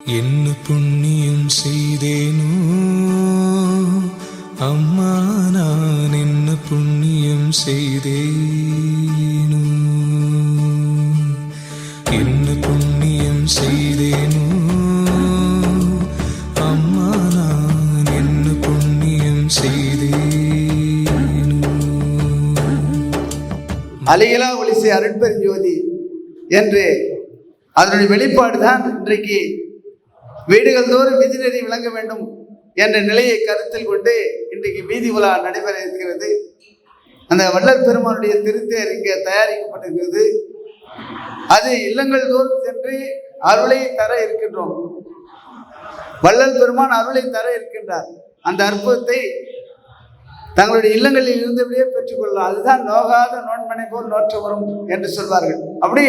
என்ன புண்ணியம் செய்தேனோ? அம்மா நான் என்ன புண்ணியம் செய்தேனோ? என்ன புண்ணியம் செய்தேனோ? அம்மா நான் என்ன புண்ணியம் செய்தேனோ? அலையிலா ஒளிசை அருட்பெருஞ்சோதி என்று அதனுடைய வெளிப்பாடு தான் இன்றைக்கு வீடுகள் தோறும் விதிநெறி விளங்க வேண்டும் என்ற நிலையை கருத்தில் கொண்டு இன்றைக்கு வீதி உலா நடைபெற இருக்கிறது. அந்த வள்ளல் பெருமானுடைய திருத்தேர் இங்கே தயாரிக்கப்பட்டிருக்கிறது. அது இல்லங்கள் தோறும் சென்று அருளை தர இருக்கின்றோம். வள்ளல் பெருமான் அருளை தர இருக்கின்றார். அந்த அற்புதத்தை தங்களுடைய இல்லங்களில் இருந்தபடியே பெற்றுக்கொள்ளலாம். அதுதான் நோகாத நோன்மனை போல் நோற்ற வரும் என்று சொல்வார்கள். அப்படி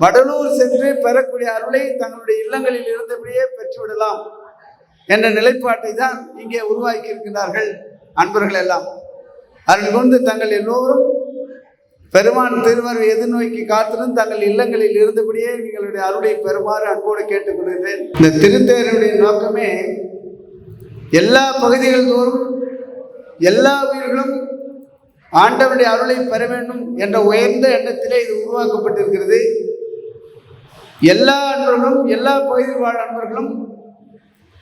வடலூர் சென்று பெறக்கூடிய அருளை தங்களுடைய இல்லங்களில் இருந்தபடியே பெற்றுவிடலாம் என்ற நிலைப்பாட்டை தான் இங்கே உருவாக்கி இருக்கின்றார்கள் அன்பர்கள் எல்லாம். அதன் கொண்டு தங்கள் எல்லோரும் பெருமான் திருவருவை எதிர்நோக்கி காத்திருந்து தங்கள் இல்லங்களில் இருந்தபடியே எங்களுடைய அருளை பெறுமாறு அன்போடு கேட்டுக்கொள்கிறேன் இந்த திருத்தேருடைய நோக்கமே எல்லா பகுதிகள் தோறும் எல்லா உயிர்களும் ஆண்டவனுடைய அருளை பெற வேண்டும் என்ற உயர்ந்த எண்ணத்திலே இது உருவாக்கப்பட்டிருக்கிறது. எல்லா அன்பர்களும் எல்லா பகுதி வாழ் அன்பர்களும்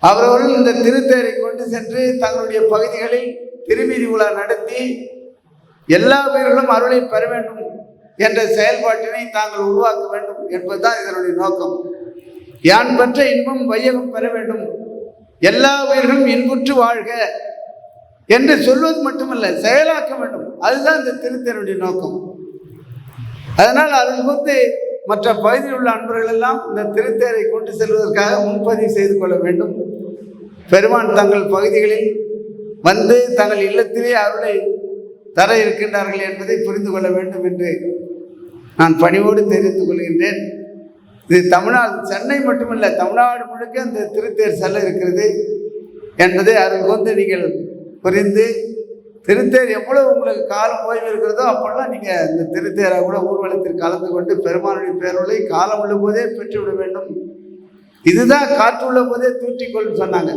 அவரவர்கள் இந்த திருத்தேரை கொண்டு சென்று தங்களுடைய பகுதிகளில் திருமீதி உலா நடத்தி எல்லா பேர்களும் அருளை பெற வேண்டும் என்ற செயல்பாட்டினை தாங்கள் உருவாக்க வேண்டும் என்பதுதான் இதனுடைய நோக்கம். யான் பெற்ற இன்பம் வையகம் பெற வேண்டும். எல்லா உயிர்களும் இன்புற்று வாழ்க என்று சொல்வது மட்டுமல்ல செயலாக்க வேண்டும். அதுதான் இந்த திருத்தருடைய நோக்கம். அதனால் அது வந்து மற்ற பகுதியில் உள்ள அன்பர்கள் எல்லாம் இந்த திருத்தேரை கொண்டு செல்வதற்காக முன்பதிவு செய்து கொள்ள வேண்டும். பெருமான் தங்கள் பகுதிகளில் வந்து தங்கள் இல்லத்திலே அருளை தர இருக்கின்றார்கள் என்பதை புரிந்து கொள்ள வேண்டும் என்று நான் பணிவோடு தெரிவித்துக் கொள்கின்றேன். இது தமிழ்நாடு சென்னை மட்டுமல்ல தமிழ்நாடு முழுக்க இந்த திருத்தேர் செல்ல இருக்கிறது என்பதை அதில் வந்து நீங்கள் புரிந்து திருத்தேர் எவ்வளவு உங்களுக்கு காலம் ஓய்வு இருக்கிறதோ அப்பெல்லாம் நீங்கள் இந்த திருத்தேரை கூட ஊர்வலத்தில் கலந்து கொண்டு பெருமானுடைய பேரொழி காலம் உள்ள போதே பெற்றுவிட வேண்டும். இதுதான் காற்று உள்ள போதே தூற்றிக்கொள்னு சொன்னாங்க.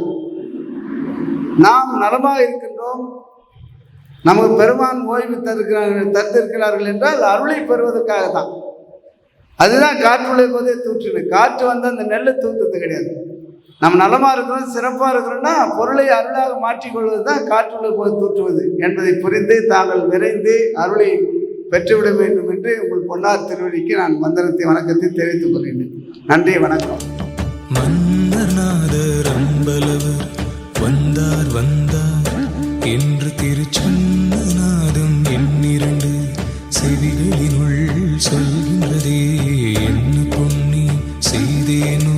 நாம் நலமாக இருக்கின்றோம். நமக்கு பெருமான் ஓய்வு தருகிறார்கள் தந்திருக்கிறார்கள் என்றால் அருளை பெறுவதற்காக தான் அதுதான் காற்றுள்ள போதே தூற்றுது காற்று வந்து அந்த நெல்லை தூத்துறது கிடையாது. நம்ம நலமாக இருக்கிறோம் சிறப்பாக இருக்கிறோம்னா பொருளை அருளாக மாற்றிக்கொள்வது தான் காற்றுள்ள போது தூற்றுவது என்பதை புரிந்து தாங்கள் விரைந்து அருளை பெற்றுவிட வேண்டும் என்று உங்கள் பொன்னார் திருவடிக்கு நான் மந்திரத்தை வணக்கத்தை தெரிவித்துக் கொள்கிறேன் நன்றி வணக்கம். மன்னர்நாதர் அம்பலவர் வந்தார் வந்தார். என்று திருச்சொன்ன நாதம் எண்ணிரண்டு செவிகளினுள் சொல்கின்றதே. என்ன பொன்னி செய்தேனோ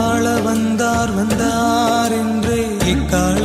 ஆள வந்தார் வந்தார் என்றே இக்கால